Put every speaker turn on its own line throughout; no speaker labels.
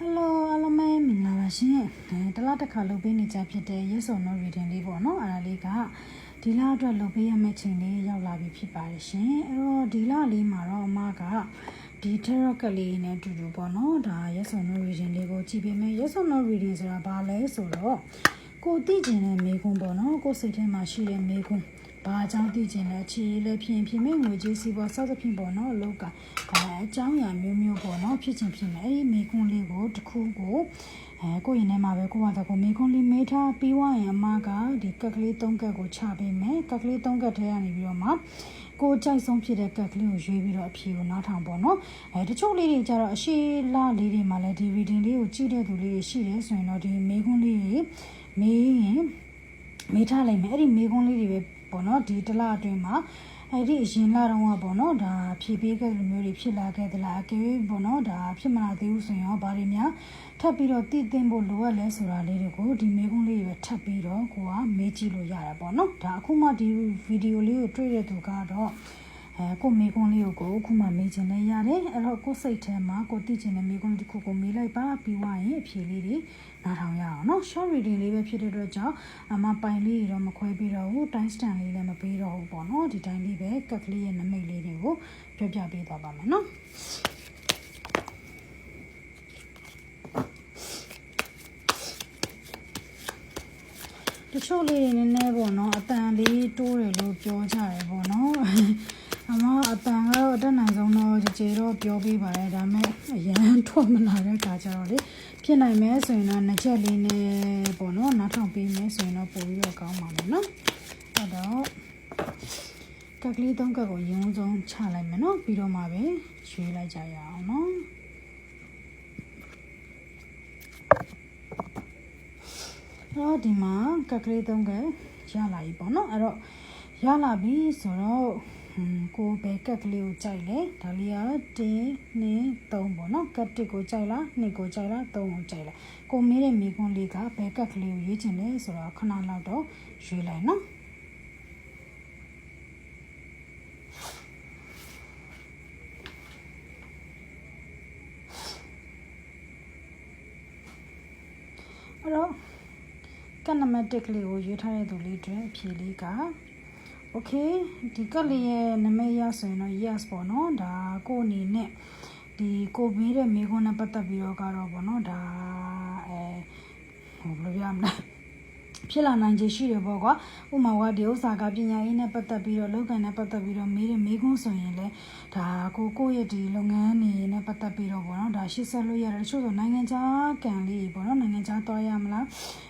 Hello အားလုံးပဲမင်္ဂလာပါရှင်။အဲတလားတစ်ခါလုပ်ပေးနေကြဖြစ်တဲ့ Yes or No reading လေးပေါ့နော်။အဲ့ဒါလေးကဒီလအတွက်လုပ်ပေးရမယ့်ချိန်လေးရောက်လာပြီဖြစ်ပါတယ်ရှင်။အဲ့တော့ဒီလလေးမှာတော့အမကဒီ tarot ကလေးနဲ့အတူတူပေါ့နော်။ဒါ Yes or No reading လေးကိုကြည့်ပေးမယ်။ Yes or No reading ဆိုတာဘာလဲဆိုတော့ကိုသိကျင်တဲ့မေခွန်းပေါ့နော်။ကိုစိတ်ထဲမှာရှိတဲ့မေခွန်း ဘာအကြောင်းသိကျင်လဲချီလဲဖြင်းဖြင်းမဲ့ငွေကြေးစီးပွားစသဖြင့်ပေါ့နော်အလောက်ကအဲအကြောင်းအရာမျိုးမျိုးပေါ့နော်ဖြစ်ချင်းဖြစ်မယ်အဲ့ဒီမိခွန်းလေးကိုတစ်ခုကိုအဲကိုယ့်ရင်ထဲမှာပဲကိုယ့်ဘာသာကိုမိခွန်းလေးမေးထားပြီးွားရင်အမကဒီကက်ကလေး၃ကက်ကိုချပေးမယ်ကက်ကလေး၃ကက်ထဲကနေပြီးတော့မှကိုကြိုက်ဆုံးဖြစ်တဲ့ကက်ကလေးကိုရွေးပြီးတော့အဖြေကိုနားထောင်ပေါ့နော်အဲတချို့လေးတွေကြတော့အရှိလာလေးတွေမှာလည်းဒီ reading လေးကိုကြည့်တဲ့သူလေးတွေရှိတယ်ဆိုရင်တော့ဒီမိခွန်းလေးတွေမေးရင်မေးထားလိုက်မယ်အဲ့ဒီမိခွန်းလေးတွေပဲ ပေါ့နော်ဒီတစ်လအတွင်းမှာအဲ့ဒီအရင်လတုန်းကပေါ့နော်ဒါဖြည့်ပေးခဲ့တဲ့မျိုးတွေဖြစ်လာခဲ့သလားအကယ်၍ပေါ့နော်ဒါဖြစ်မလာသေးဘူးဆိုရင်ရောဘာတွေများထပ်ပြီးတော့တည်တင်ဖို့လိုအပ်လဲဆိုတာလေးတွေကိုဒီမေကုန်းလေးတွေပဲထပ်ပြီးတော့ကိုကမေးကြည့်လို့ရတာပေါ့နော်ဒါအခုမှဒီဗီဒီယိုလေးကိုတွေ့တဲ့သူကတော့ အဲကိုမေခွန်းလေးကိုကိုအခုမှမေးခြင်းလည်းရတယ်အဲ့တော့ကိုစိတ်ထဲမှာကိုသိခြင်းနဲ့မေခွန်းတစ်ခုကိုမေးလိုက်ပါပြီးွားရင်အဖြေလေးတွေနားထောင်ရအောင်နော် short reading လေးပဲဖြစ်တဲ့အတွက်ကြောင့်အမပိုင်လေးတွေတော့မခွဲပြီးတော့ဘူး time stamp လေးလည်းမပေးတော့ဘူးပေါ့နော်ဒီတိုင်းလေးပဲကက်ကလေးရဲ့နမိတ်လေးတွေကိုပြောပြပေးသွားပါမယ်နော်တချို့လေးတွေနည်းနည်းပေါ့နော်အတန်လေးတိုးတယ်လို့ပြောကြတယ်ပေါ့နော် အမအတန်ကတော့အတက်နိုင်ဆုံးတော့ကြကြေတော့ပြောပေးပါတယ်ဒါပေမဲ့အရန်ထွက်မလာတဲ့ခါကျတော့လေဖြစ်နိုင်မယ်ဆိုရင်တော့နှစ်ချက်လေးနဲ့ပေါ့နော်နောက်ထောင်ပေးမယ်ဆိုရင်တော့ပိုပြီးတော့ကောင်းပါမယ်နော်အဲ့တော့ကက်ကလေးသုံးကက်ကိုရုံဆုံးချလိုက်မယ်နော်ပြီးတော့မှပဲရွေးလိုက်ကြရအောင်နော်တော့ဒီမှာကက်ကလေးသုံးကက်ရလာပြီပေါ့နော်အဲ့တော့ရလာပြီဆိုတော့ဟွန်း ကိုဘယ်ကက်ကလေးကိုကြိုက်လဲဒါလေးက1 2 3ပေါ့နော်ကက်တစ်ကိုကြိုက်လား2ကိုကြိုက်လား3ကိုကြိုက်လားကိုမေးတဲ့မိကွန်းလေးကဘယ်ကက်ကလေးကိုရွေးချင်လဲဆိုတော့ခဏလောက်တော့ရွေးလိုက်နော်အဲ့တော့ကနမတစ်ကလေးကိုရွေးထားတဲ့သူလေးတွေအဖြေလေးက okay ဒီကလေးရဲ့နမိတ်ရဆိုရင်တော့ yes ပေါ့နော်ဒါကိုအနေနဲ့ဒီကိုဘေးတဲ့မိခွန်းနဲ့ပတ်သက်ပြီးတော့ကတော့ပေါ့နော်ဒါအဲဟိုဘယ်လိုပြောမလဲဖြစ်လာနိုင်ခြေရှိတယ်ပေါ့ကွာဥမာကဒီဥစ္စာကပညာရေးနဲ့ပတ်သက်ပြီးတော့လောက်ကံနဲ့ပတ်သက်ပြီးတော့မေးတဲ့မေးခွန်းဆိုရင်လည်းဒါကိုကိုယ့်ရဲ့ဒီလုပ်ငန်းတွေနဲ့ပတ်သက်ပြီးတော့ပေါ့နော်ဒါရှင်းဆက်လို့ရတယ်တချို့ဆိုနိုင်ငံခြားကံလေးပေါ့နော်နိုင်ငံခြားသွားရမလား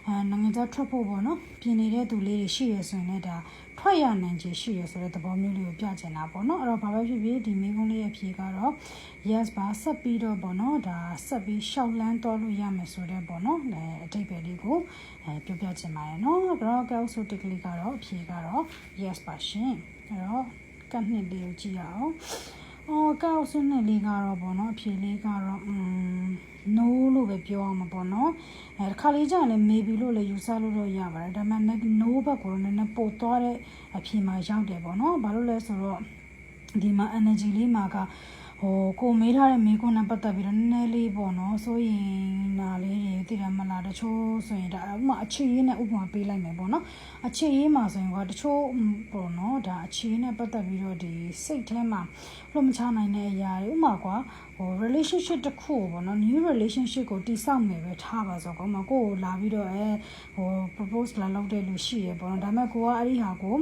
အဲနိုင်ငံခြားထွက်ဖို့ပေါ့နော်ပြင်နေတဲ့သူလေးတွေရှိရဆိုရင်လည်းဒါ ထွက်ရနိုင်ခြေရှိရဆိုတဲ့သဘောမျိုးလေးကိုပြချင်တာပေါ့နော်အဲ့တော့ဘာပဲဖြစ်ဖြစ်ဒီမိကုန်းလေးရဲ့ဖြေကတော့ yes ပါဆက်ပြီးတော့ပေါ့နော်ဒါဆက်ပြီးရှောက်လန်းသွားလို့ရမယ်ဆိုတဲ့ပေါ့နော်အဲအတိတ်ပဲလေးကိုအဲပြောပြချင်ပါတယ်နော်ကတော့ကောက်ဆိုတစ်ကလေးကတော့အဖြေကတော့ yes ပါရှင်အဲ့တော့ကတ်နှစ်လေးကိုကြည့်ရအောင် အော်ကောက်ဆိုနှစ်လေးကတော့ပေါ့နော်အဖြေလေးကတော့อืม no လို့ပဲပြောအောင်မှာပေါ့နော်အဲတစ်ခါလေးကြာရင်လည်း maybe လို့လည်းယူဆလို့တော့ရပါတယ်ဒါပေမဲ့ no ဘက်ကိုတော့နည်းနည်းပို့သွားတဲ့အဖြေမှာရောက်တယ်ပေါ့နော်ဘာလို့လဲဆိုတော့ဒီမှာ energy လေးမှာက ဟိုကိုမေးထားတဲ့မေးခွန်းနဲ့ပတ်သက်ပြီးတော့နည်းနည်းလေးပေါ့နော်ဆိုရင်နာလေးတွေသိတယ်မလားတချို့ဆိုရင်ဒါဥပမာအခြေရေးနဲ့ဥပမာပေးလိုက်မယ်ပေါ့နော်အခြေရေးမှာဆိုရင်ကတချို့ပေါ့နော်ဒါအခြေရေးနဲ့ပတ်သက်ပြီးတော့ဒီစိတ်ထဲမှာလို့မချနိုင်တဲ့အရာတွေဥပမာကွာဟို relationship တစ်ခုပေါ့နော် new relationship ကိုတိဆောက်မယ်ပဲထားပါဆိုတော့ကိုမကိုကိုလာပြီးတော့အဲဟို propose လာလုပ်တဲ့လူရှိရပေါ့နော်ဒါပေမဲ့ကိုကအဲ့ဒီဟာကို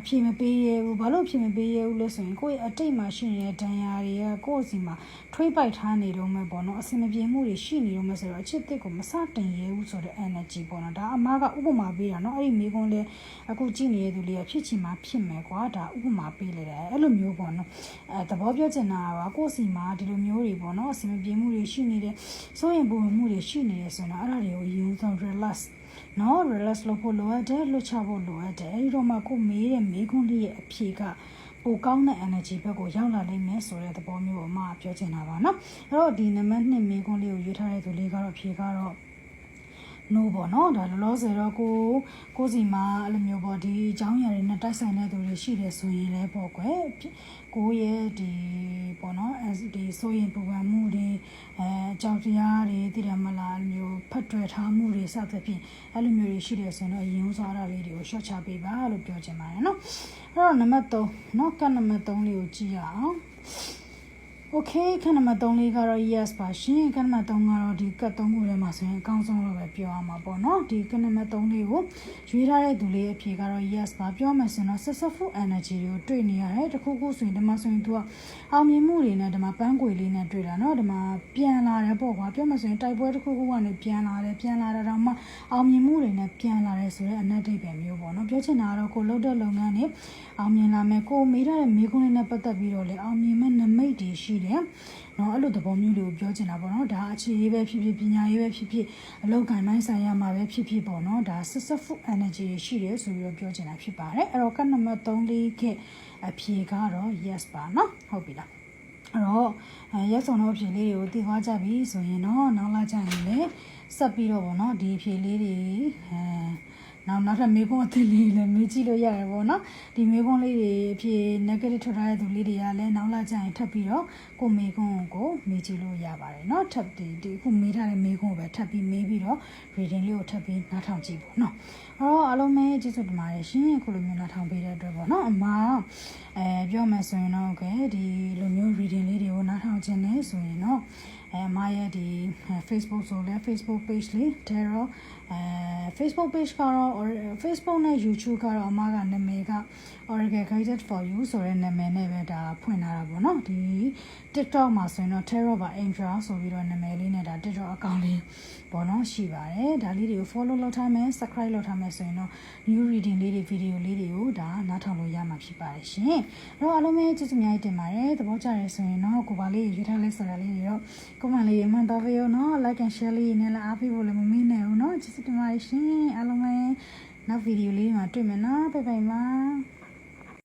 အဖြေမပေးရဘူးဘာလို့အဖြေမပေးရဘူးလဲဆိုရင်ကိုယ့်ရဲ့အတိတ်မှာရှိနေတဲ့ဒဏ်ရာတွေကကိုယ့်အစီမှာထွေးပိုက်ထားနေတော့မှပေါ့နော်အစင်မပြေမှုတွေရှိနေတော့မှဆိုတော့အချစ်တစ်ကိုမစတင်ရဘူးဆိုတဲ့ energy ပေါ့နော်ဒါအမားကဥပမာပေးတာနော်အဲ့ဒီမိကွန်းလေးအခုကြည့်နေတဲ့သူလေးကဖြစ်ချင်မှဖြစ်မယ်ကွာဒါဥပမာပေးလိုက်တယ်အဲ့လိုမျိုးပေါ့နော်အဲသဘောပြောချင်တာကကိုယ့်စီမှာဒီလိုမျိုးတွေပေါ့နော်အစင်မပြေမှုတွေရှိနေတယ်ဆိုရင်ပုံမှုတွေရှိနေတယ်ဆိုတော့အဲ့ဒါတွေကိုအရင်ဆုံး relax နော် relax လုပ်ဖို့လိုအပ်တယ်လွတ်ချဖို့လိုအပ်တယ်အဲဒီတော့မှကိုမေးတဲ့မေးခွန်းလေးရဲ့အဖြေကပိုကောင်းတဲ့ energy ဘက်ကိုရောက်လာလိမ့်မယ်ဆိုတဲ့သဘောမျိုးကိုအမပြောချင်တာပါနော်အဲ့တော့ဒီနံပါတ်2မေးခွန်းလေးကိုရွေးထားတဲ့သူလေးကတော့ဖြေကတော့ no ပေါ့နော်ဒါလောလောဆယ်တော့ကိုကိုစီမှာအဲ့လိုမျိုးပေါ့ဒီအကြောင်းအရာတွေနဲ့တိုက်ဆိုင်တဲ့သူတွေရှိတယ်ဆိုရင်လည်းပေါ့ကွယ်ကိုရဲ့ဒီပေါ့နော်ဒီဆိုရင်ပူပန်မှုတွေအဲအကြောင်းတရားတွေတည်တယ်မလားမျိုးဖတ်တွေ့ထားမှုတွေစသဖြင့်အဲ့လိုမျိုးတွေရှိတယ်ဆိုရင်တော့ရင်ဦးစားတာလေးတွေကို short ချပေးပါလို့ပြောချင်ပါတယ်နော်အဲ့တော့နံပါတ်3နောက်ကနံပါတ်3လေးကိုကြည့်ရအောင် Okay ခဏနံပါတ်3လေးကတော့ yes ပါရှင်ခဏနံပါတ်3ကတော့ဒီကတ်3ခုထဲမှာဆိုရင်အကောင်းဆုံးလို့ပဲပြောရမှာပေါ့နော်ဒီခဏနံပါတ်3လေးကိုရွေးထားတဲ့သူလေးရဲ့အဖြေကတော့ yes ပါပြောမှဆိုရင်တော့ successful energy တွေကိုတွေ့နေရတယ်တခုခုဆိုရင်ဒီမှာဆိုရင် तू ကအောင်မြင်မှုတွေနဲ့ဒီမှာပန်းကွေလေးနဲ့တွေ့လာနော်ဒီမှာပြန်လာတယ်ပေါ့ကွာပြောမှဆိုရင်တိုက်ပွဲတစ်ခုခုကနေပြန်လာတယ်ပြန်လာတာတော့မှအောင်မြင်မှုတွေနဲ့ပြန်လာတယ်ဆိုတော့အနက်ဒိတ်ပဲမျိုးပေါ့နော်ပြောချင်တာကတော့ကိုလုပ်တဲ့လုပ်ငန်းတွေအောင်မြင်လာမယ်ကိုမေးထားတဲ့မိခွန်းလေးနဲ့ပတ်သက်ပြီးတော့လေအောင်မြင်မဲ့နမိတ်တွေရှိတယ်နော်အဲ့လိုသဘောမျိုးတွေကိုပြောချင်တာပေါ့နော်ဒါအခြေရေးပဲဖြစ်ဖြစ်ပညာရေးပဲဖြစ်ဖြစ်အလုပ်ကိုင်ပိုင်းဆိုင်ရာမှာပဲဖြစ်ဖြစ်ပေါ့နော်ဒါ successful energy ရှိတယ်ဆိုပြီးတော့ပြောချင်တာဖြစ်ပါတယ်အဲ့တော့ကနံပါတ်3လေးကအဖြေကတော့ yes ပါနော်ဟုတ်ပြီလားအဲ့တော့အဲရက်စုံတော့အဖြေလေးတွေကိုသိသွားကြပြီဆိုရင်တော့နောက်လာကြရင်လည်းဆက်ပြီးတော့ဗောနော်ဒီအဖြေလေးတွေအဲ နောက်နောက်ထပ်မေးခွန်းအသစ်လေးလည်းမေးကြည့်လို့ရတယ်ပေါ့နော်ဒီမေးခွန်းလေးတွေအဖြစ် negative ထွက်ထားတဲ့သူလေးတွေကလည်းနောက်လာကြရင်ထပ်ပြီးတော့ကိုမေးခွန်းကိုမေးကြည့်လို့ရပါတယ်နော်ထပ်ဒီဒီအခုမေးထားတဲ့မေးခွန်းကိုပဲထပ်ပြီးမေးပြီးတော့ reading လေးကိုထပ်ပြီးနားထောင်ကြည့်ပေါ့နော်အဲ့တော့အားလုံးပဲကျေးဇူးတင်ပါတယ်ရှင်အခုလိုမျိုးနားထောင်ပေးတဲ့အတွက်ပေါ့နော်အမအဲပြောမယ်ဆိုရင်တော့ okay ဒီလိုမျိုး reading လေးတွေကိုနားထောင်ခြင်းနဲ့ဆိုရင်တော့ အဲမရဲ့ဒီ Facebook ဆိုလဲ Facebook page လေး Terror အဲ Facebook page ကတော့ Facebook နဲ့ YouTube ကတော့အမကနာမည်က Oracle Guided for You ဆိုတဲ့နာမည်နဲ့ပဲဒါဖွင့်ထားတာပေါ့နော်ဒီ TikTok မှာဆိုရင်တော့ Terror by Andra ဆိုပြီးတော့နာမည်လေးနဲ့ဒါ TikTok account လေးပေါ့နော်ရှိပါတယ်ဒါလေးတွေကို follow လုပ်ထားမယ် subscribe လုပ်ထားမယ်ဆိုရင်တော့ new reading လေးတွေ video လေးတွေကိုဒါနားထောင်လို့ရမှာဖြစ်ပါတယ်ရှင်အဲ့တော့အားလုံးပဲကျေးဇူးအများကြီးတင်ပါတယ်သဘောကျတယ်ဆိုရင်တော့ကိုပါလေးရွေးထားလဲဆိုတာလေးတွေတော့ comment လေးမှန်တော့ပေးရောနော် like and share လေးနဲ့လည်းအားပေးဖို့လည်းမမေ့နဲ့ဘူးနော်ကျေးဇူးတင်ပါတယ်ရှင်အားလုံးပဲနောက် video လေးမှာတွေ့မယ်နော်ဘိုင်ဘိုင်ပါ